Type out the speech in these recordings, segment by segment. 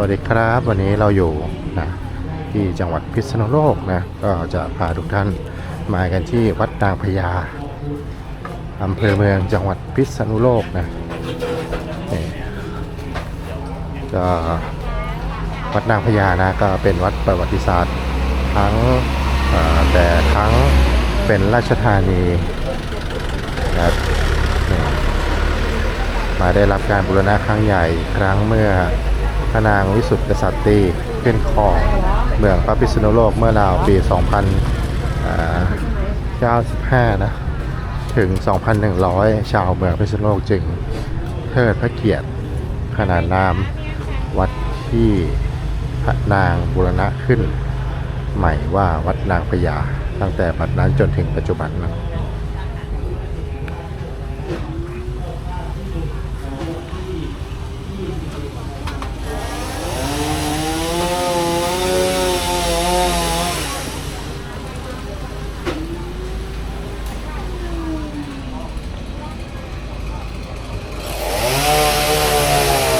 วัสดีครับวันนี้เราอยู่นะที่จังหวัดพิษณุโลกนะก็จะพาทุกท่านมากันที่วัดนางพญาอำเภอเมืองจังหวัดพิษณุโลกนะนี่ก็วัดนางพญานะก็เป็นวัดประวัติศาสตร์ทั้งแต่ทั้งเป็นราชธานีนะมาได้รับการบูรณะครั้งใหญ่ครั้งเมื่อ นางวิสุทธิกษัตริย์ขึ้นครองเมืองพระพิษณุโลกเมื่อราวปี 2095 นะ ถึง 2,100 ชาวเมืองพิษณุโลกจึงเทิดพระเกียรติขนานนามวัดที่พระนางบูรณะขึ้น ใหม่ว่าวัดนางพญาตั้งแต่บัดนั้นจนถึงปัจจุบันนะ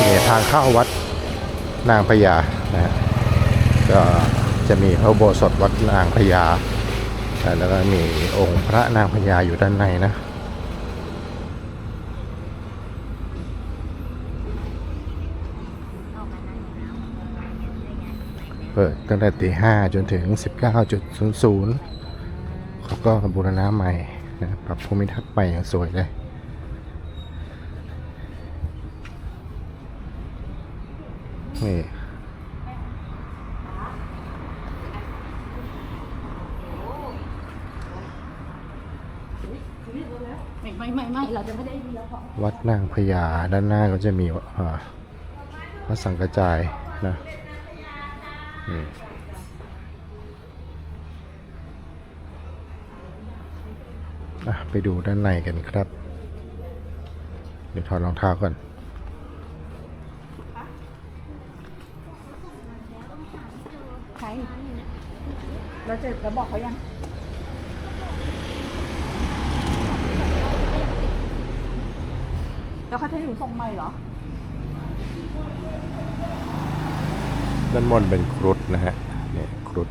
นี่ทาง เข้าวัดนางพญานะก็จะมีพระโบสถวัดนางพญาแล้วก็มีองค์พระนางพญาอยู่ด้านในนะเปิดตั้งแต่ตีห้าจนถึง 19.00เขาก็บูรณะใหม่ปรับภูมิทัศน์ใหม่อย่างสวยเลย นี่ไม่ไม่ไม่ไม่เราจะไม่ได้ดีแล้วเพราะวัดนางพญาด้านหน้าก็จะมีอ่าพระสังกระจายนะนี่อะไปดูด้านในกันครับ เดี๋ยวถอดรองเท้าก่อน ใคร เราจะเราบอกเขายังแล้วเขาจะให้หนูส่งใหม่เหรอ ด้านบนเป็นครุฑนะฮะเนี่ยครุฑ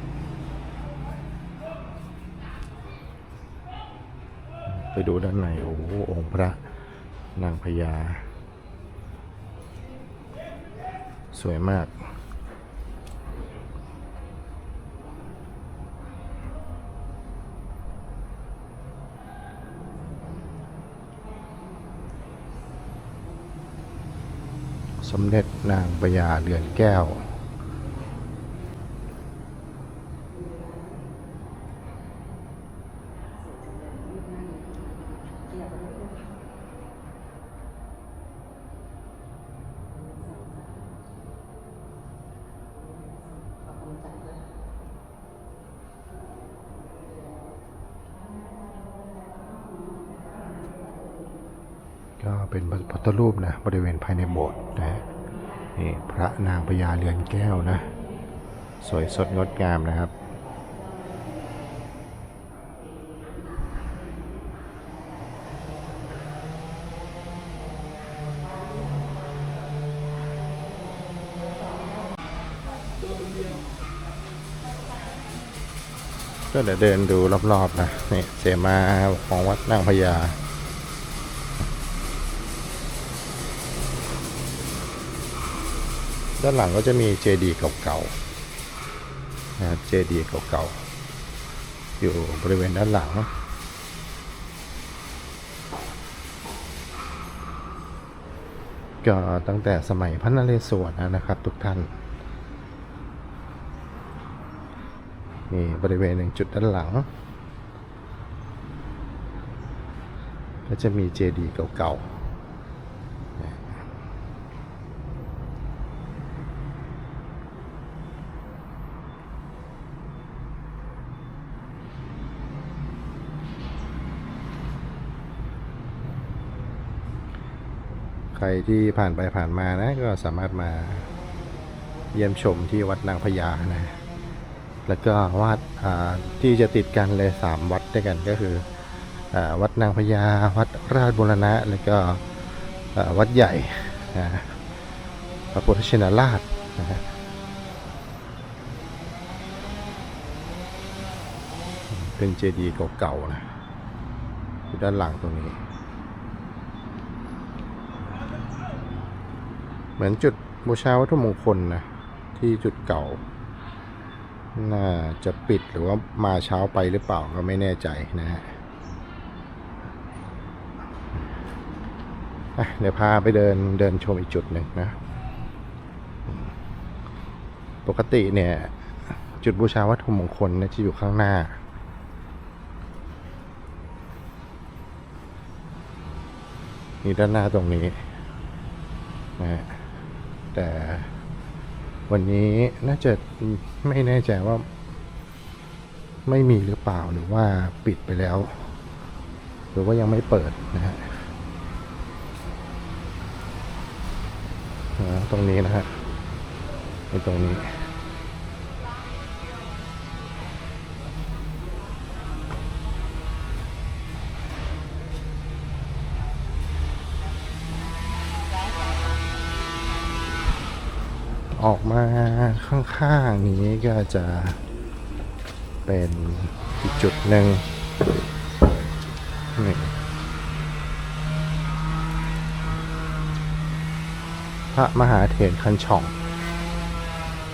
ไปดูด้านในโอ้โหองค์พระนางพญา สวยมาก สมเด็จนางปยาเรือนแก้ว ก็ เป็นพระพุทธรูปนะบริเวณภายในโบสถ์นะฮะนี่พระนางพญาเรือนแก้วนะ สวยสดงดงามนะครับก็เดี๋ยวเดินดูรอบๆนะนี่เสมาของวัดนางพญา ด้านหลังก็จะมีเจดีย์เก่าๆนะครับเจดีย์เก่าๆอยู่บริเวณด้านหลังก็ตั้งแต่สมัยพระนเรศวรนะครับทุกท่านนี่บริเวณหนึ่งจุดด้านหลัง ก็จะมีเจดีย์เก่าๆ ใครที่ผ่านไปผ่านมานะ ก็สามารถมาเยี่ยมชมที่วัดนางพญานะ แล้วก็วัดที่จะติดกันเลยสามวัดด้วยกันก็คืออวัดนางพญา วัดราชบุรณะ แล้วก็วัดใหญ่นะพระพุทธชินราชนะฮะเป็นเจดีย์เก่าๆนะอยู่ด้านหลังตรงนี้ เหมือนจุดบูชาวัตถุมงคลนะที่จุดเก่า น่าจะปิดหรือว่ามาเช้าไปหรือเปล่าก็ไม่แน่ใจนะฮะเดี๋ยวพาไปเดินเดินชมอีกจุดหนึ่งนะ ปกติเนี่ย จุดบูชาวัตถุมงคลเนี่ยจะอยู่ข้างหน้า นี่ด้านหน้าตรงนี้นะฮะ แต่วันนี้น่าจะไม่แน่ใจว่า ไม่มีหรือเปล่าหรือว่าปิดไปแล้ว หรือว่ายังไม่เปิดนะฮะตรงนี้นะฮะในตรงนี้ ออกมาข้างๆนี้ก็จะเป็นอีกจุดหนึ่งนี่พระมหาเถรคันช่อง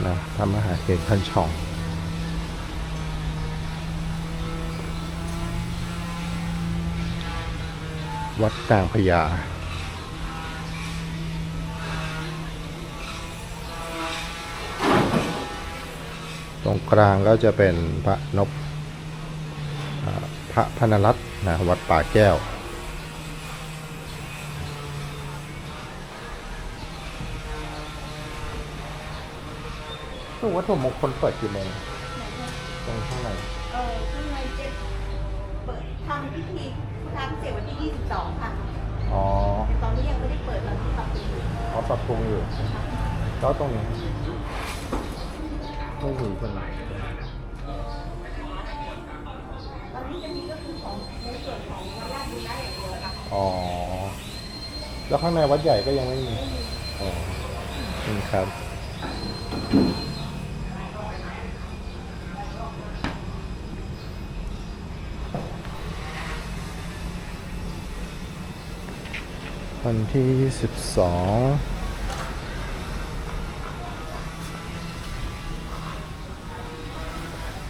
นะพระมหาเถรคันช่องวัดกลางพญา ต รงกลางก็จะเป็นพระนพอ่าพระพนรัตน์นะวัดป่าแก้วตรงวัตถุมงคลเปิดกี่โมงตรงข้างในเออข้างในเจ็ดเปิดทำพิธีทำเสร็จวันที่ 22 ค่ะอ๋อแต่ตอนนี้ยังไม่ได้เปิดตอนที่ปรับปรุงอยู่เขาปรับปรุงอยู่แล้วตรงนี้ ไม่มีใช่ไหมตอนนี้จะมีก็คือของในส่วนของวัดราชบุรณะอย่างเดียวค่ะอ๋อ แล้วข้างในวัดใหญ่ก็ยังไม่มี อ๋อนี่ครับวันที่ 22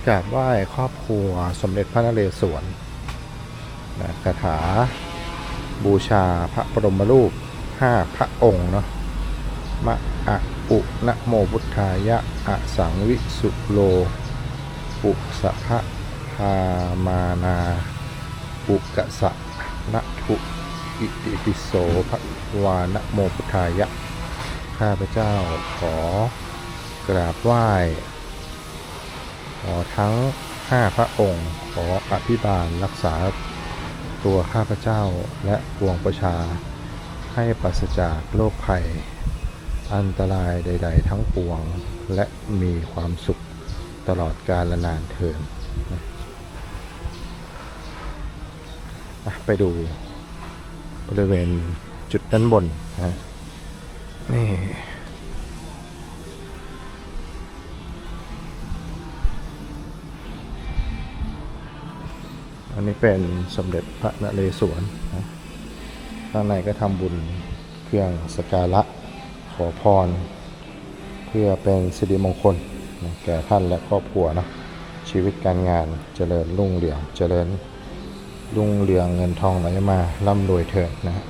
กราบไหว้ครอบครัวสมเด็จพระนเรศวรนะคาถาบูชาพระบรมรูปห้าพระองค์เนาะมะอะปุนะโมพุทธายะอะสังวิสุโล ปุสะพะพามานาปุกะสะนะทุอิติปิโสภะวานะโมพุทธายะ ข้าพเจ้าขอกราบไหว้ ขอทั้งห้าพระองค์ ขออภิบาลรักษาตัวข้าพเจ้าและปวงประชา ให้ปราศจากโรคภัย อันตรายใด ๆ ทั้งปวงและมีความสุขตลอดกาลนานเทินไปดูบริเวณจุดด้านบนนะนี่ นนี้เป็นสมเด็จพระนเรศวรนะข้างในก็ทำบุญเครื่องสการะขอพร เพื่อเป็นสิริมงคลนะแก่ท่านและครอบครัวเนาะชีวิตการงานเจริญรุ่งเรืองเจริญรุ่งเรืองเงินทองไหลมาร่ำรวยเถิดนะฮะ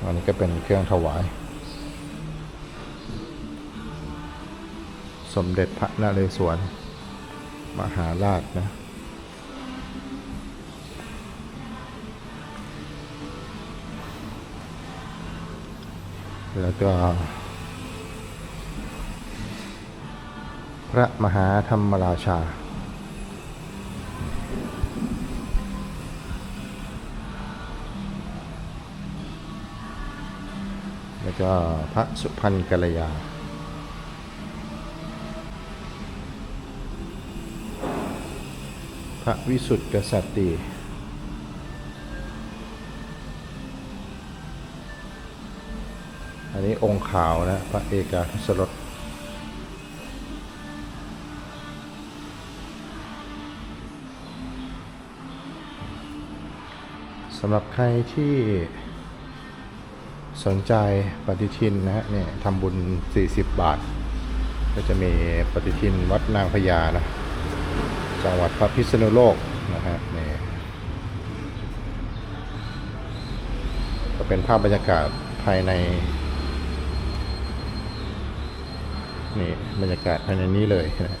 อันนี้ก็เป็นเครื่องถวาย สมเด็จพระนเรศวรมหาราชนะ แล้วก็ พระมหาธรรมราชา แล้วก็พระสุพรรณกัลยาพระวิสุทธิกษัตริย์ อันนี้องค์ขาวนะ พระเอกาทศรสสำหรับใครที่สนใจปฏิทินนะฮะเนี่ยทำบุญ 40 บาท ก็จะมีปฏิทินวัดนางพญานะ จังหวัดพระพิษณุโลกนะฮะนี่ก็เป็นภาพบรรยากาศภายใน นี่บรรยากาศภายในนี้เลยนะ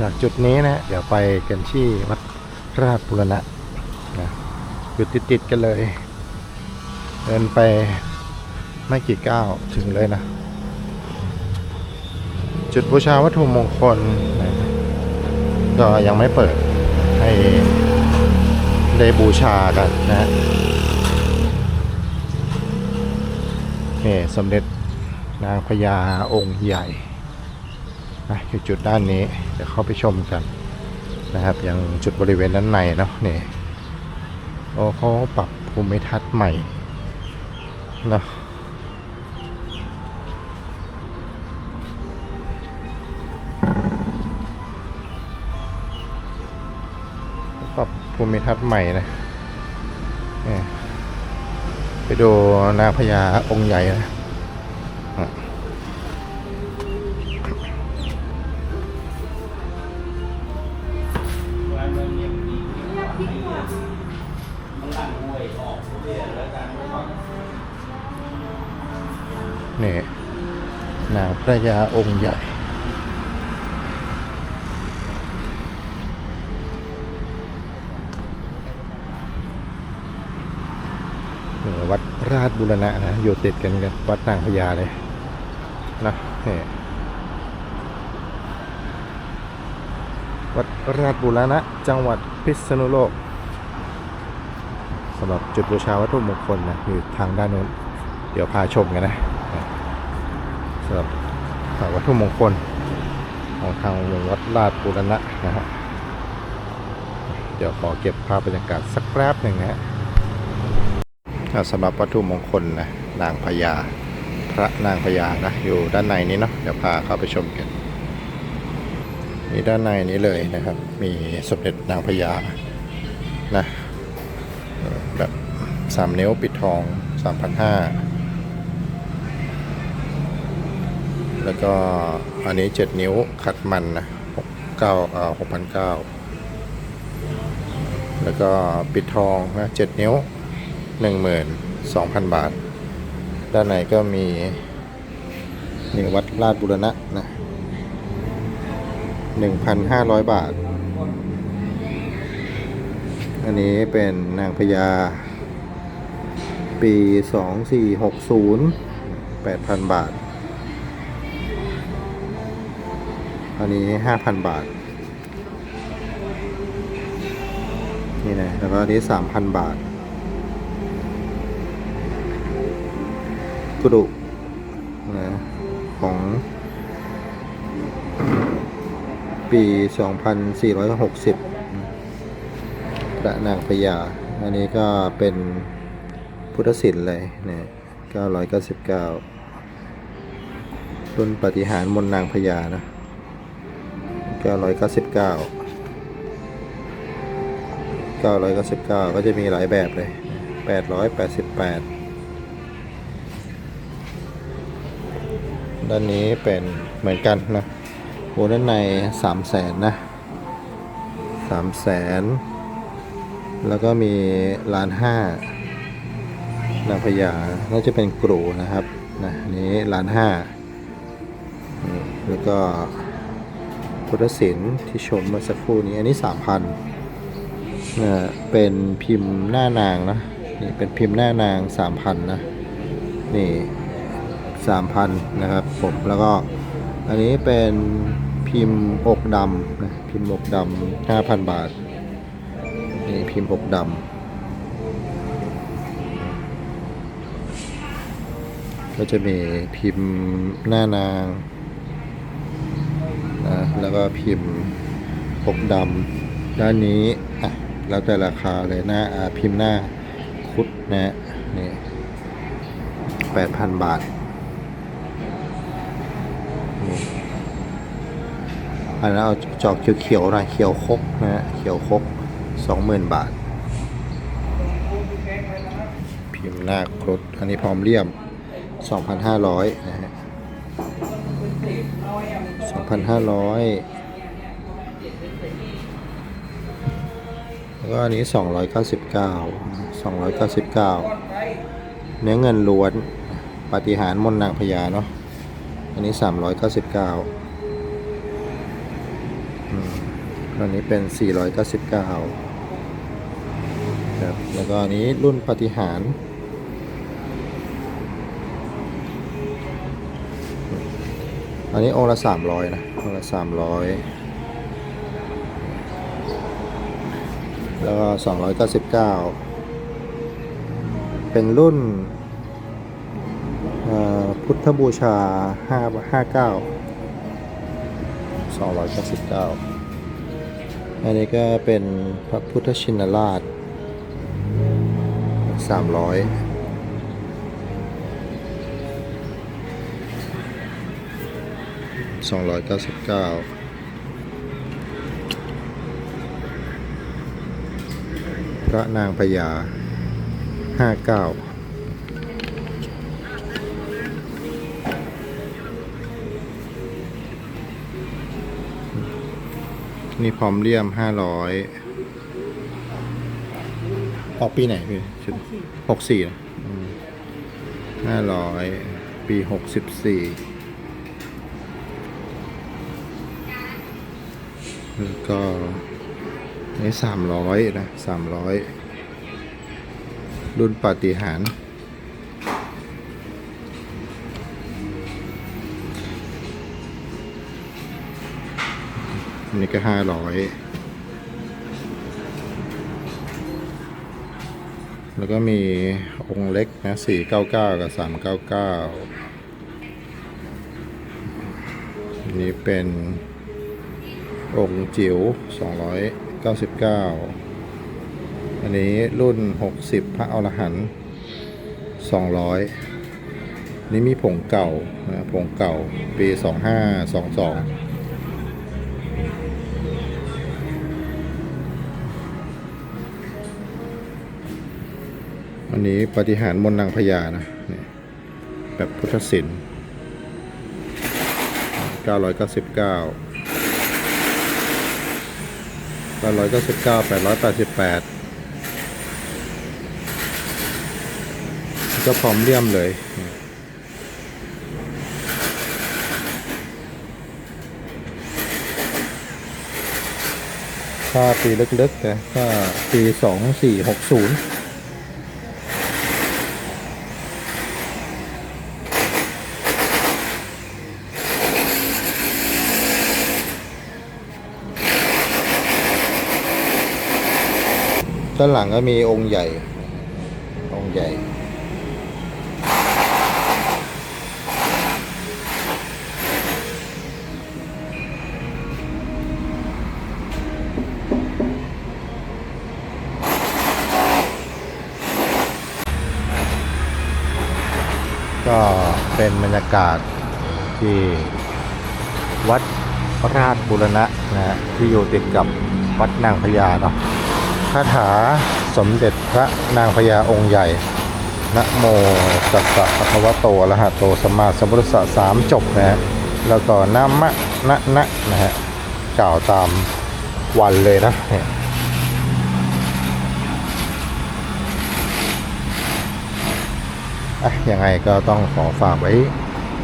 จากจุดนี้นะ เดี๋ยวไปกันที่วัดราชบุรณะนะอยู่ติดๆกันเลย เดินไปไม่กี่ก้าวถึงเลยนะ จุดบูชาวัตถุมงคลก็ยังไม่เปิดให้ได้บูชากันนะฮะนี่สมเด็จนางพญาองค์ใหญ่นะอยู่จุดด้านนี้เดี๋ยวเข้าไปชมกันนะครับ ยังจุดบริเวณด้านในเนาะนี่โอ้เขาปรับภูมิทัศน์ใหม่เนาะ ภูมิทัศน์ใหม่นะไปดูนางพญาองค์ใหญ่นะนี่นางพญาองค์ใหญ่ เออ วัดราชบุรณะนะอยู่ติดกันกับวัดนางพญาเลยนะนี่วัดราชบุรณะจังหวัดพิษณุโลกสำหรับจุดบูชาวัตถุมงคลนะอยู่ทางด้านโน้น เดี๋ยวพาชมกันนะสำหรับวัตถุมงคลของทางวัดราชบุรณะนะฮะเดี๋ยวขอเก็บภาพบรรยากาศสักแป๊บหนึ่งนะฮะ สำหรับวัตถุมงคลนะนางพญาพระนางพญานะอยู่ด้านในนี้เนาะเดี๋ยวพาเข้าไปชมกันนี่ด้านในนี้เลยนะครับ มีสมเด็จนางพญานะแบบสามนิ้วปิดทองสามพันห้าแล้วก็อันนี้เจ็ดนิ้วขัดมันนะหกเก้าเอ่อหกพันเก้าแล้วก็ปิดทองนะเจ็ดนิ้ว 12,000 บาท ด้านในก็มีนี่วัดราชบุรณะนะ1,500 บาท อันนี้เป็นนางพญาปี 2460 8,000 บาท อันนี้ 5,000 บาท นี่นะแล้วก็อันนี้ 3,000 บาท กระดูกนะของ ปี 2460พระนางพญา อันนี้ก็เป็นพุทธศิลป์เลยนี่ย999 รุ่นปฏิหารมนนางพญานะ999 999 ก็จะมีหลายแบบเลย 888 ด้านนี้เป็นเหมือนกันนะโอ้ด้านในสามแสนนะสามแสนแล้วก็มีล้านห้านางพญาน่าจะเป็นกรูนะครับนะนี้ล้านห้านี่แล้วก็พุทธศิลป์ที่ชมเมื่อสักครู่นี้อันนี้สามพันนะเป็นพิมพ์หน้านางนะนี่เป็นพิมพ์หน้านางสามพันนะนี่ สามพันนะครับผมแล้วก็อันนี้เป็นพิมพ์อกดำนะพิมพ์อกดำห้าพันบาทนี่พิมพ์อกดำก็จะมีพิมพ์หน้านางนะแล้วก็พิมพ์ปกดำด้านนี้อะแล้วแต่ราคาเลยหน้าพิมพ์หน้าคุดนะฮะนี่แปดพันบาทนี่ อันนั้นเอาจอกเขียวๆหน่อยเขียวคกนะฮะเขียวคกสองหมื่นบาท พิมพ์หน้าครุฑอันนี้พร้อมเลี่ยม2,500นะฮะ2,500แล้วก็อันนี้299 299เนื้อเงินล้วนปฏิหารมนนางพญาเนาะอันนี้399อืม อันนี้เป็น 499ครับแล้วก็อันนี้รุ่นปฏิหารอันนี้องละสามร้อยนะองละสามร้อยแล้วก็สองร้อยเก้าสิบเก้าเป็นรุ่นพุทธบูชาห้าห้าเก้าสองร้อยเก้าสิบเก้า อันนี้ก็เป็นพระพุทธชินราชสามร้อยสองร้อยเก้าสิบเก้าพระนางพญาห้าเก้า นี่พร้อมเลี่ยมห้าร้อยออกปีไหนพี่ชุดหกสี่ห้าร้อยปีหกสิบสี่แล้วก็นี่สามร้อยนะสามร้อยรุ่นปาฏิหาริ อันนี้ก็ห้าร้อยแล้วก็มีองค์เล็กนะสี่เก้าเก้ากับสามเก้าเก้านี้เป็นองค์จิ๋ว299อันนี้รุ่น60พระอรหันต์200นี่มีผงเก่านะผงเก่าปี2522 อันนี้ปฏิหารมนนางพญานะแบบพุทธศิลป์999 999 888 ก็พร้อมเลี่ยมเลยถ้าปีลึกๆนะถ้าปี 2460 ด้านหลังก็มีองค์ใหญ่ องค์ใหญ่ ก็เป็นบรรยากาศที่วัดราชบุรณะนะฮะที่อยู่ติดกับวัดนางพญาเนาะ คาถาสมเด็จพระนางพญาองค์ใหญ่นะโมตัสสะภะคะวะโตอะระหะโตสัมมาสัมพุทธัสสะสามจบนะฮะแล้วก็นะมะนะนะนะฮะกล่าวตามวันเลยนะเนี่ยอะยังไงก็ต้องขอฝากไว้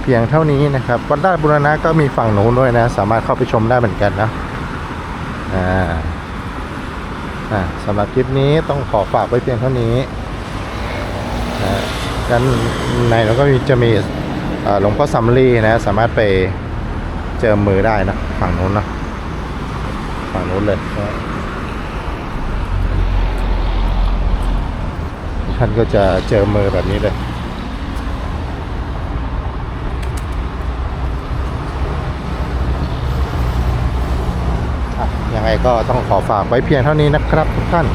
เพียงเท่านี้นะครับ วัดราชบุรณะก็มีฝั่งโน้นด้วยนะ สามารถเข้าไปชมได้เหมือนกันนะอ่า อ่าสำหรับคลิปนี้ต้องขอฝากไว้เพียงเท่านี้นะด้านในเราก็มีจะมีหลวงพ่อสัมลีนะ สามารถไปเจอมือได้นะ ฝั่งนู้นนะฝั่งนู้นเลยท่านก็จะเจอมือแบบนี้เลย ยัง ไงก็ต้องขอฝากไว้เพียงเท่านี้นะครับทุกท่าน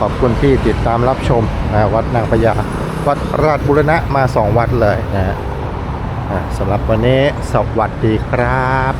ขอบคุณที่ติดตามรับชมนะวัดนางพญาวัดราชบุรณะมาสองวัดเลยนะสำหรับวันนี้สวัสดีครับ